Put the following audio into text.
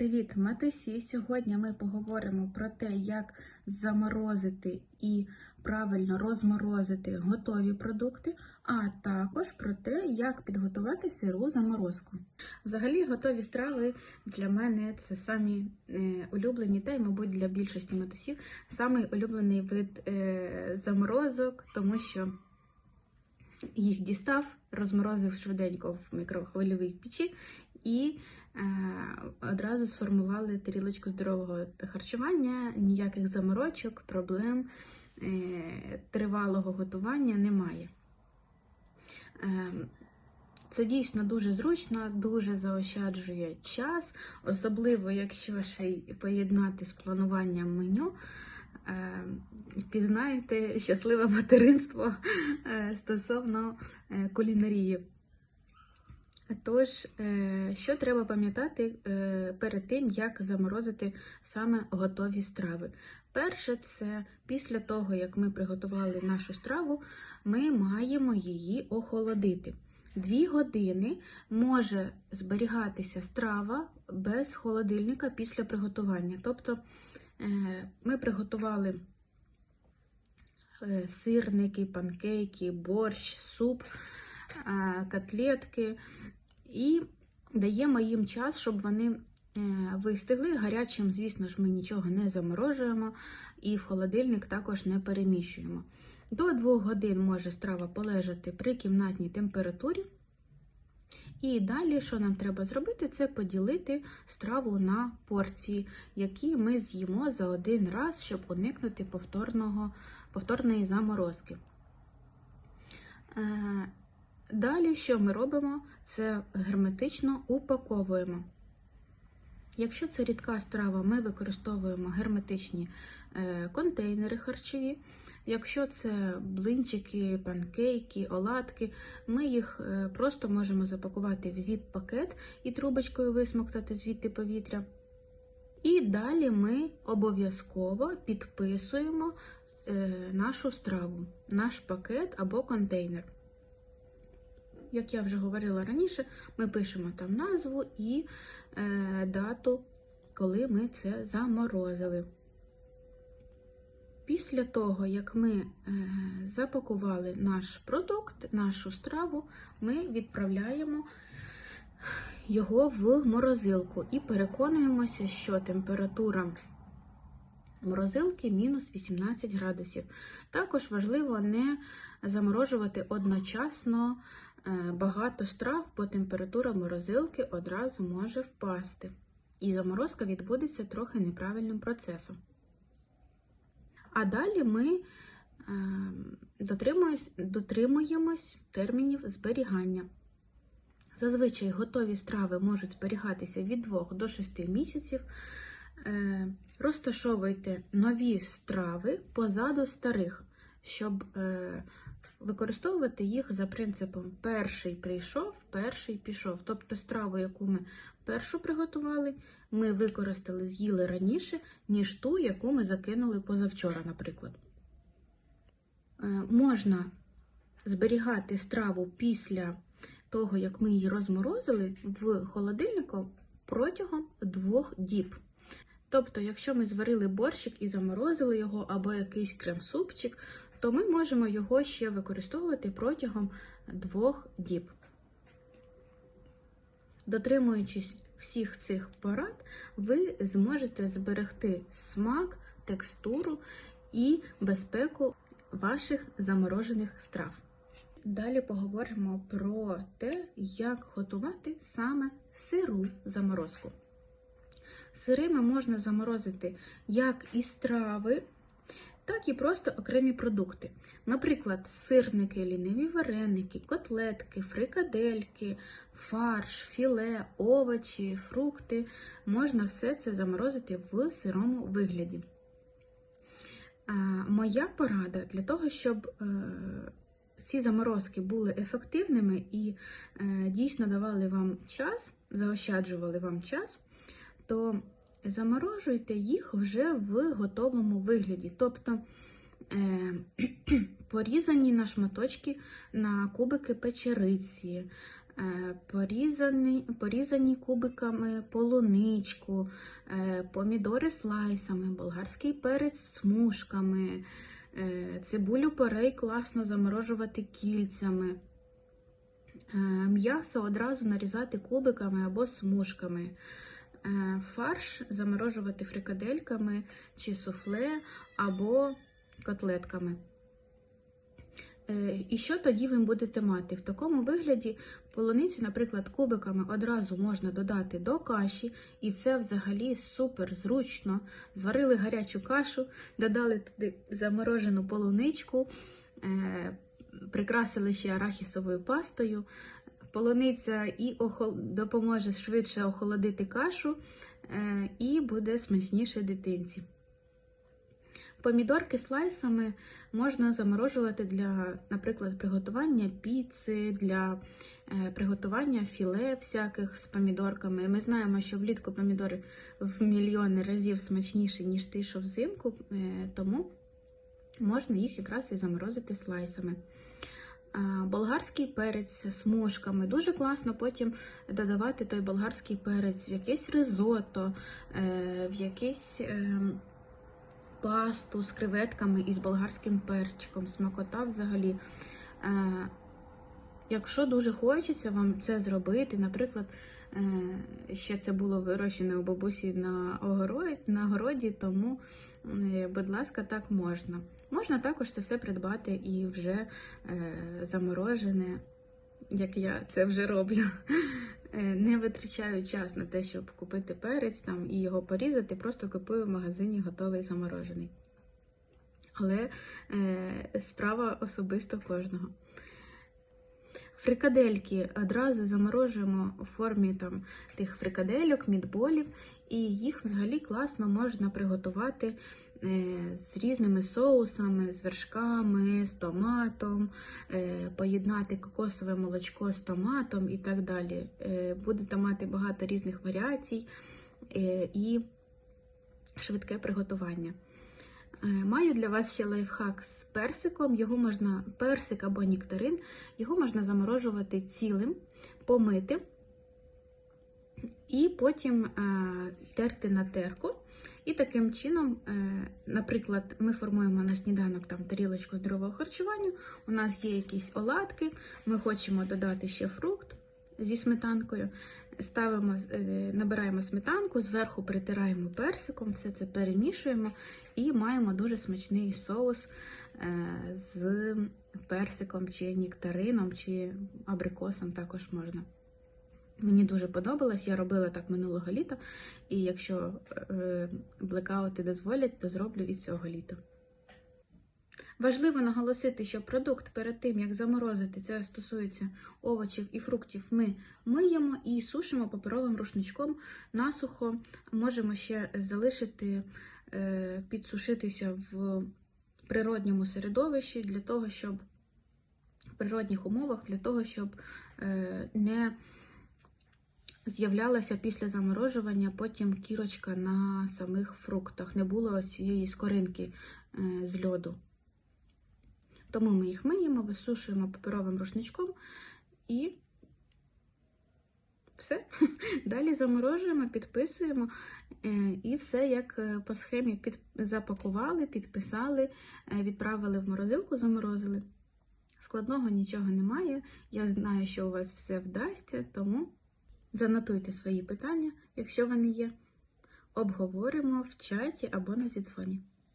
Привіт, матусі! Сьогодні ми поговоримо про те, як заморозити і правильно розморозити готові продукти, а також про те, як підготувати сиру заморозку. Взагалі, готові страви для мене це самі е, улюблені, та й, мабуть, для більшості матусів самий улюблений вид е, заморозок, тому що їх дістав, розморозив швиденько в мікрохвильовій печі і одразу сформували тарілочку здорового харчування, ніяких заморочок, проблем, е, тривалого готування немає. Е, це дійсно дуже зручно, дуже заощаджує час, особливо якщо ще й поєднати з плануванням меню. Е, Пізнаєте щасливе материнство е, стосовно е, кулінарії. Тож, е, що треба пам'ятати е, перед тим, як заморозити саме готові страви? Перше, це після того, як ми приготували нашу страву, ми маємо її охолодити. Дві години може зберігатися страва без холодильника після приготування. Тобто е, ми приготували сирники, панкейки, борщ, суп, котлетки і даємо їм час, щоб вони е, вистигли. Гарячим, звісно ж, ми нічого не заморожуємо і в холодильник також не переміщуємо. До 2 годин може страва полежати при кімнатній температурі. І далі, що нам треба зробити, це поділити страву на порції, які ми з'їмо за один раз, щоб уникнути повторного, повторної заморозки. Далі, що ми робимо, це герметично упаковуємо. Якщо це рідка страва, ми використовуємо герметичні е, контейнери харчові. Якщо це блинчики, панкейки, оладки, ми їх е, просто можемо запакувати в зіп-пакет і трубочкою висмоктати звідти повітря. І далі ми обов'язково підписуємо е, нашу страву, наш пакет або контейнер. Як я вже говорила раніше, ми пишемо там назву і е, дату, коли ми це заморозили. Після того, як ми е, запакували наш продукт, нашу страву, ми відправляємо його в морозилку і переконуємося, що температура морозилки мінус 18 градусів. Також важливо не заморожувати одночасно багато страв, бо температура морозилки одразу може впасти. І заморозка відбудеться трохи неправильним процесом. А далі ми е, дотримуємось, термінів зберігання. Зазвичай готові страви можуть зберігатися від 2 до 6 місяців. Е, розташовуйте нові страви позаду старих, щоб е, використовувати їх за принципом перший прийшов, перший пішов. Тобто страву, яку ми першу приготували, ми використали, з'їли раніше, ніж ту, яку ми закинули позавчора, наприклад. Е, можна зберігати страву після того, як ми її розморозили в холодильнику протягом двох діб. Тобто, якщо ми зварили борщик і заморозили його, або якийсь крем-супчик, то ми можемо його ще використовувати протягом двох діб. Дотримуючись всіх цих порад, ви зможете зберегти смак, текстуру і безпеку ваших заморожених страв. Далі поговоримо про те, як готувати саме сиру заморозку. Сирими можна заморозити як і страви, так і просто окремі продукти. Наприклад, сирники, ліниві вареники, котлетки, фрикадельки, фарш, філе, овочі, фрукти. Можна все це заморозити в сирому вигляді. Моя порада для того, щоб е, ці заморозки були ефективними і е, дійсно давали вам час, заощаджували вам час то заморожуйте їх вже в готовому вигляді. Тобто е, порізані на шматочки на кубики печериці, е, порізані, порізані кубиками полуничку, е, помідори слайсами, болгарський перець смужками, цибулю порей класно заморожувати кільцями. М'ясо одразу нарізати кубиками або смужками. Е, Фарш заморожувати фрикадельками чи суфле або котлетками. Е, І що тоді ви будете мати? В такому вигляді полуницю, наприклад, кубиками одразу можна додати до каші, і це взагалі супер зручно. Зварили гарячу кашу, додали туди заморожену полуничку, е, прикрасили ще арахісовою пастою. Полуниця і охол... допоможе швидше охолодити кашу, е, і буде смачніше дитинці. Помідорки слайсами можна заморожувати для, наприклад, приготування піци, для е, приготування філе всяких з помідорками. Ми знаємо, що влітку помідори в мільйони разів смачніші, ніж ті, що взимку, е, тому можна їх якраз і заморозити слайсами. Болгарський перець смужками. Дуже класно потім додавати той болгарський перець в якесь ризотто, е, в якийсь е, пасту з креветками і з болгарським перчиком. Смакота взагалі. Якщо дуже хочеться вам це зробити, наприклад, е, ще це було вирощене у бабусі на огороді, тому, е, будь ласка, так можна. Можна також це все придбати і вже е, заморожене, як я це вже роблю. Не витрачаю час на те, щоб купити перець там і його порізати, просто купую в магазині готовий заморожений. Але е, справа особисто кожного. Фрикадельки одразу заморожуємо у формі там, тих фрикадельок, мідболів, і їх взагалі класно можна приготувати е, з різними соусами, з вершками, з томатом, е, поєднати кокосове молочко з томатом і так далі. Е, Будете мати багато різних варіацій і швидке приготування. Е, Маю для вас ще лайфхак з персиком. Його можна персик або нектарин, його можна заморожувати цілим, помити і потім е, терти на терку. І таким чином, е, наприклад, ми формуємо на сніданок там тарілочку здорового харчування. У нас є якісь оладки, ми хочемо додати ще фрукт зі сметанкою. Ставимо, е, набираємо сметанку, зверху притираємо персиком, все це перемішуємо і маємо дуже смачний соус е, з персиком чи нектарином, чи абрикосом також можна. Мені дуже подобалось, я робила так минулого літа, і якщо е, блекаути дозволять, то зроблю і цього літа. Важливо наголосити, що продукт перед тим, як заморозити, це стосується овочів і фруктів, ми миємо і сушимо паперовим рушничком насухо. Можемо ще залишити, е, підсушитися в природньому середовищі для того, щоб в природних умовах, для того, щоб е, не з'являлася після заморожування потім кірочка на самих фруктах, не було цієї скоринки е, з льоду. Тому ми їх миємо, висушуємо паперовим рушничком і все. Далі заморожуємо, підписуємо е, і все як е, по схемі під... запакували, підписали, е, відправили в морозилку, заморозили. Складного нічого немає. Я знаю, що у вас все вдасться, тому занотуйте свої питання, якщо вони є. Обговоримо в чаті або на зідзвоні.